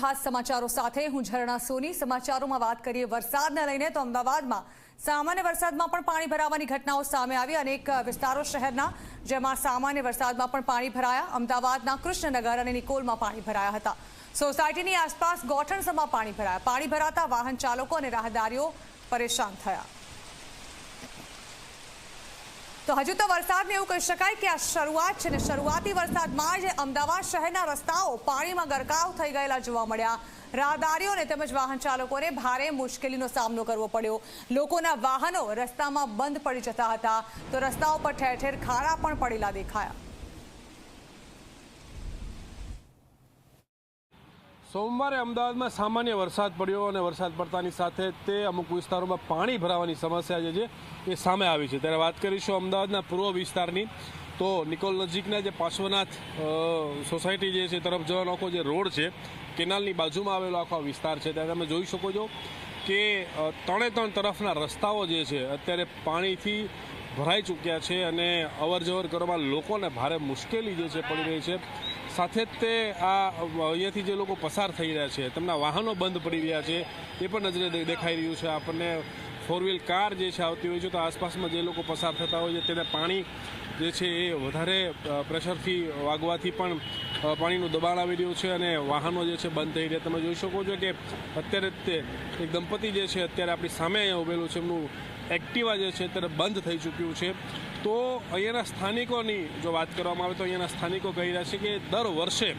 ખાસ સમાચારો સાથે હું ઝરણા સોની. સમાચારોમાં વાત કરીએ વરસાદને લઈને, તો અમદાવાદમાં સામાન્ય વરસાદમાં પણ પાણી ભરાવાની ઘટનાઓ સામે આવી. અનેક વિસ્તારો શહેરના, જેમાં સામાન્ય વરસાદમાં પણ પાણી ભરાયા. અમદાવાદના કૃષ્ણનગર અને નિકોલમાં પાણી ભરાયા હતા. સોસાયટીની આસપાસ ગોઠણસમાં પાણી ભરાયા. પાણી ભરાતા વાહન ચાલકો અને રાહદારીઓ પરેશાન થયા. તો હજુ તો વરસાદને એવું કહી શકાય કે આ શરૂઆત છે ને શરૂઆતી વરસાદમાં જ અમદાવાદ શહેરના રસ્તાઓ પાણીમાં ગરકાવ થઈ ગયેલા જોવા મળ્યા. રાહદારીઓને તેમજ વાહન ચાલકોને ભારે મુશ્કેલીનો સામનો કરવો પડ્યો. લોકોના વાહનો રસ્તામાં બંધ પડી જતા હતા. તો રસ્તાઓ પર ઠેર ઠેર ખાડા પણ પડેલા દેખાયા. સોમવારે અમદાવાદમાં સામાન્ય વરસાદ પડ્યો અને વરસાદ પડતાની સાથે તે અમુક વિસ્તારોમાં પાણી ભરાવાની સમસ્યા જે છે એ સામે આવી છે. ત્યારે વાત કરીશું અમદાવાદના પૂર્વ વિસ્તારની. તો નિકોલ, નજીકના જે પાર્શ્વનાથ સોસાયટી જે છે, તરફ જવાનો આખો જે રોડ છે, કેનાલની બાજુમાં આવેલો આખો વિસ્તાર છે. ત્યારે તમે જોઈ શકો છો કે ત્રણે ત્રણ તરફના રસ્તાઓ જે છે, અત્યારે પાણીથી ભરાઈ ચૂક્યા છે અને અવર જવર કરવામાં લોકોને ભારે મુશ્કેલી જે છે પડી રહી છે. સાથે જ તે આ અહીંયાથી જે લોકો પસાર થઈ રહ્યા છે, તેમના વાહનો બંધ પડી રહ્યા છે, એ પણ નજરે દેખાઈ રહ્યું છે. આપણને ફોર વ્હીલ કાર જે છે, આવતી હોય છે, તો આસપાસમાં જે લોકો પસાર થતા હોય છે, તેને પાણી જે છે, એ વધારે પ્રેશરથી વાગવાથી પણ પાણીનું દબાણ આવી રહ્યું છે અને વાહનો જે છે, બંધ થઈ રહ્યા. તમે જોઈ શકો છો કે અત્યારે તે એક દંપતી જે છે, અત્યારે આપણી સામે ઉભેલું છે. એમનું એક્ટિવા જે છે, અત્યારે બંધ થઈ ચૂક્યું છે. તો અહીંયાના સ્થાનિકોની જો વાત કરવામાં આવે તો અહીંયાના સ્થાનિકો કહી રહ્યા છે કે દર વર્ષે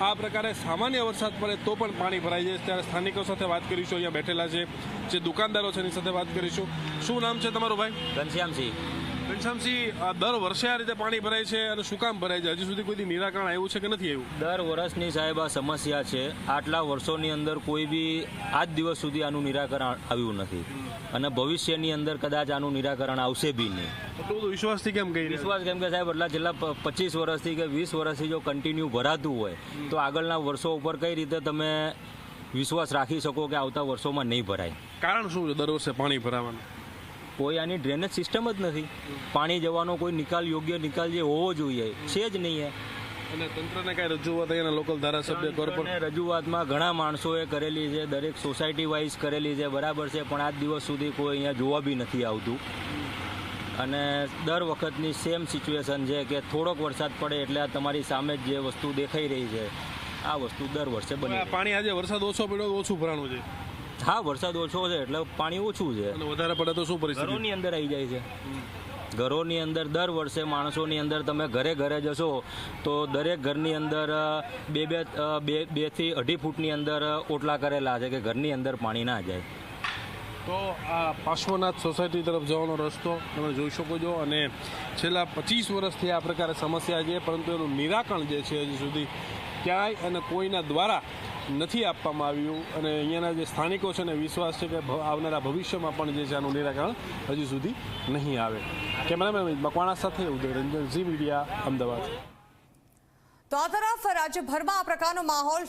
આ પ્રકારે સામાન્ય વરસાદ પડે તો પણ પાણી ભરાઈ જાય ત્યારે સ્થાનિકો સાથે વાત કરીશું. અહીંયા બેઠેલા છે જે દુકાનદારો છે એની સાથે વાત કરીશું. શું નામ છે તમારું ભાઈ? ઘનશ્યામસિંહ ઘનશ્યામસિંહ દર વર્ષે આ રીતે પાણી ભરાય છે અને શું કામ ભરાય છે? હજી સુધી કોઈ નિરાકરણ આવ્યું છે કે નથી આવ્યું? દર વર્ષની સાહેબ આ સમસ્યા છે. આટલા વર્ષોની અંદર કોઈ બી આજ દિવસ સુધી આનું નિરાકરણ આવ્યું નથી. અને ભવિષ્યની અંદર કદાચ આનું નિરાકરણ આવશે બી નહીં. એટલું વિશ્વાસથી કેમ કહી વિશ્વાસ કેમ કે સાહેબ એટલા છેલ્લા પચીસ વર્ષથી કે વીસ વર્ષથી જો કન્ટિન્યુ ભરાતું હોય તો આગળના વર્ષો ઉપર કઈ રીતે તમે વિશ્વાસ રાખી શકો કે આવતા વર્ષોમાં નહીં ભરાય? કારણ શું છે દર વર્ષે પાણી ભરાવાનું? કોઈ આની ડ્રેનેજ સિસ્ટમ જ નથી. પાણી જવાનો કોઈ નિકાલ યોગ્ય નિકાલ જે હોવો જોઈએ છે જ નહીં અને તંત્રને કઈ રજૂઆત અહીંયાના લોકલ ધારાસભ્ય કોર્પોરેટ રજૂઆતમાં ઘણા માણસોએ કરેલી છે દરેક સોસાયટી વાઇઝ કરેલી છે બરાબર છે પણ આજ દિવસ સુધી કોઈ અહીંયા જોવા બી નથી આવતું. અને દર વખતની સેમ સિચ્યુએશન છે કે થોડોક વરસાદ પડે એટલે આ તમારી સામે જ જે વસ્તુ દેખાઈ રહી છે આ વસ્તુ દર વર્ષે બને પાણી આજે વરસાદ ઓછો પડ્યો ઓછું ભરાણું છે. હા વરસાદ ઓછો છે એટલે પાણી ઓછું છે. વધારે પડે તો શું પરિસ્થિતિ? ઘરોની અંદર આવી જાય છે. ઘરોની અંદર દર વર્ષે માણસોની અંદર તમે ઘરે ઘરે જશો તો દરેક ઘરની અંદર બે બે બે બેથી અઢી ફૂટની અંદર ઓટલા કરેલા છે કે ઘરની અંદર પાણી ના જાય. તો આ પાર્શ્વનાથ સોસાયટી તરફ જવાનો રસ્તો તમે જોઈ શકો છો અને છેલ્લા પચીસ વર્ષથી આ પ્રકારે સમસ્યા છે પરંતુ એનું નિરાકરણ જે છે હજી સુધી ક્યાંય અને કોઈના દ્વારા નથી આપવામાં આવ્યું અને અહીંયાના જે સ્થાનિકો છે ને, વિશ્વાસ છે કે આવનારા ભવિષ્યમાં પણ જે છે આનું નિરાકરણ હજી સુધી નહીં આવે. કેમેરામેન મકવાણા સાથે ઉદય રંજન ઝી મીડિયા, અમદાવાદ. તો આ તરફ રાજ્યભરમાં આ પ્રકારનો માહોલ